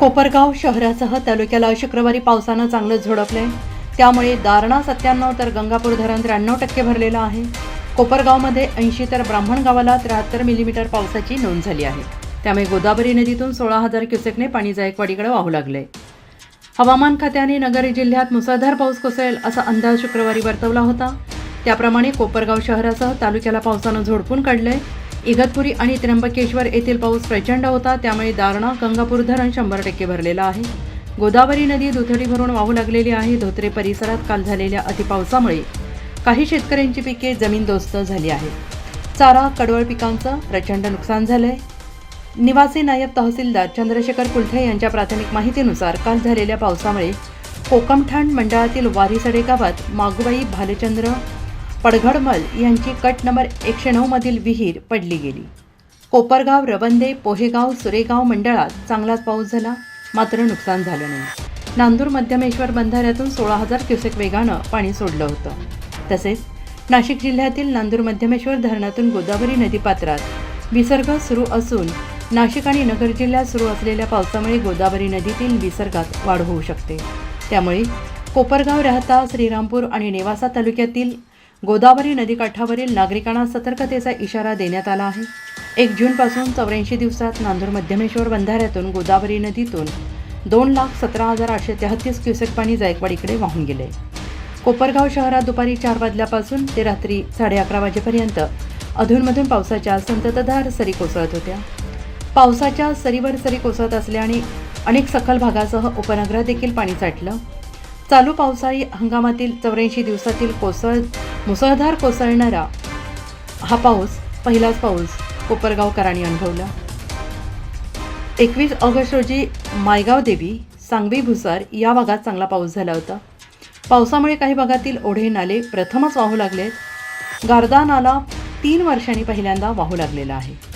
कोपरगाव शहरासह तालुक्याला शुक्रवारी पावसानं चांगलं झोडपलंय. त्यामुळे दारणा सत्त्याण्णव तर गंगापूर धरण त्र्याण्णव टक्के भरलेलं आहे. कोपरगावमध्ये ऐंशी तर ब्राह्मण गावाला त्र्याहत्तर मिलीमीटर पावसाची नोंद झाली आहे. त्यामुळे गोदावरी नदीतून सोळा हजार क्युसेकने पाणी जायकवाडीकडे वाहू लागले हवामान खात्याने नगर जिल्ह्यात मुसळधार पाऊस कोसळेल असा अंदाज शुक्रवारी वर्तवला होता. त्याप्रमाणे कोपरगाव शहरासह तालुक्याला पावसानं झोडपून काढलंय. इगतपुरी आणि त्र्यंबकेश्वर येथील पाऊस प्रचंड होता. त्यामुळे दारणा गंगापूर धरण शंभर टक्के भरलेलं आहे. गोदावरी नदी दुथडी भरून वाहू लागलेली आहे. धोत्रे परिसरात काल झालेल्या अतिपावसामुळे काही शेतकऱ्यांची पिके जमीनदोस्त झाली आहे चारा कडवळ पिकांचं प्रचंड नुकसान झालंय. निवासी नायब तहसीलदार चंद्रशेखर कुलथे यांच्या प्राथमिक माहितीनुसार काल झालेल्या पावसामुळे कोकमठाण मंडळातील वारीसडे गावात मागुबाई भालचंद्र पडघडमल यांची कट नंबर एकशे नऊमधील विहीर पडली गेली. कोपरगाव रवंदे पोहेगाव सुरेगाव मंडळात चांगलाच पाऊस झाला. मात्र नुकसान झालं नाही. नांदूर मध्यमेश्वर बंधाऱ्यातून सोळा हजार क्युसेक वेगानं पाणी सोडलं होतं. तसेच नाशिक जिल्ह्यातील नांदूर मध्यमेश्वर धरणातून गोदावरी नदीपात्रात विसर्ग सुरू असून नाशिक आणि नगर जिल्ह्यात सुरू असलेल्या पावसामुळे गोदावरी नदीतील विसर्गात वाढ होऊ शकते. त्यामुळे कोपरगाव राहता श्रीरामपूर आणि नेवासा तालुक्यातील गोदावरी नदीकाठावरील नागरिकांना सतर्कतेचा इशारा देण्यात आला आहे. एक जूनपासून चौऱ्याऐंशी दिवसात नांदूर मध्यमेश्वर बंधाऱ्यातून गोदावरी नदीतून दोन लाख सतरा हजार आठशे तेहतीस क्युसेक पाणी जायकवाडीकडे वाहून गेले. कोपरगाव शहरात दुपारी चार वाजल्यापासून ते रात्री साडे अकरा वाजेपर्यंत अधूनमधून पावसाच्या संततधार सरी कोसळत होत्या. पावसाच्या सरीवर सरी कोसळत असल्याने अनेक सखल भागासह उपनगरात देखील पाणी साठलं. चालू पावसाळी हंगामातील चौऱ्याऐंशी दिवसातील कोसळ मुसळधार कोसळणारा हा पाऊस पहिलाच पाऊस कोपरगावकरांनी अनुभवला. एकवीस ऑगस्ट रोजी मायगाव देवी सांगवी भुसार या भागात चांगला पाऊस झाला होता. पावसामुळे काही भागातील ओढे नाले प्रथमच वाहू लागलेत. गारदा नाला तीन वर्षांनी पहिल्यांदा वाहू लागलेला आहे.